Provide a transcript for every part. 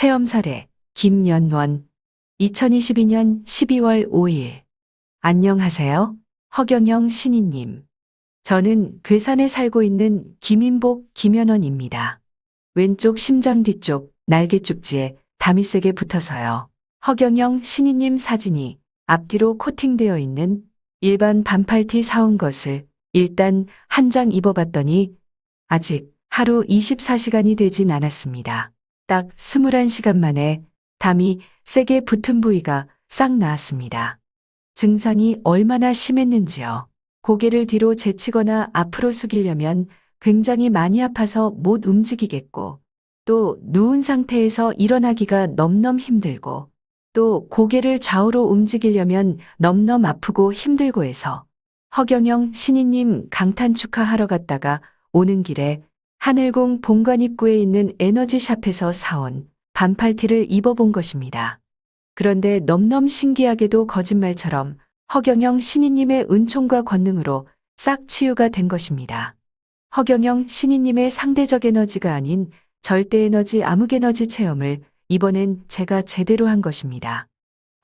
체험 사례 김연원 2022년 12월 5일 안녕하세요. 허경영 신인님. 저는 괴산에 살고 있는 김인복 김연원입니다. 왼쪽 심장 뒤쪽 날개 쪽지에 세게 붙어서요. 허경영 신인님 사진이 앞뒤로 코팅되어 있는 일반 반팔티 사온 것을 일단 한 장 입어봤더니 아직 하루 24시간이 되진 않았습니다. 딱 21시간 만에 담이 세게 붙은 부위가 싹 나았습니다. 증상이 얼마나 심했는지요. 고개를 뒤로 제치거나 앞으로 숙이려면 굉장히 많이 아파서 못 움직이겠고, 또 누운 상태에서 일어나기가 넘넘 힘들고, 또 고개를 좌우로 움직이려면 넘넘 아프고 힘들고 해서 허경영 신인님 강탄 축하하러 갔다가 오는 길에 하늘공 본관 입구에 있는 에너지샵에서 사온 반팔티를 입어본 것입니다. 그런데 넘넘 신기하게도 거짓말처럼 허경영 신인님의 은총과 권능으로 싹 치유가 된 것입니다. 허경영 신인님의 상대적 에너지가 아닌 절대 에너지 암흑 에너지 체험을 이번엔 제가 제대로 한 것입니다.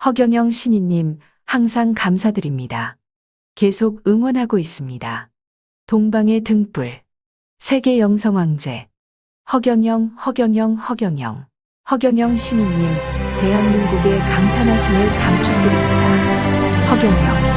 허경영 신인님 항상 감사드립니다. 계속 응원하고 있습니다. 동방의 등불 세계 영성 왕제. 허경영 허경영 허경영. 허경영 신인님 대한민국의 감탄하심을 감축드립니다. 허경영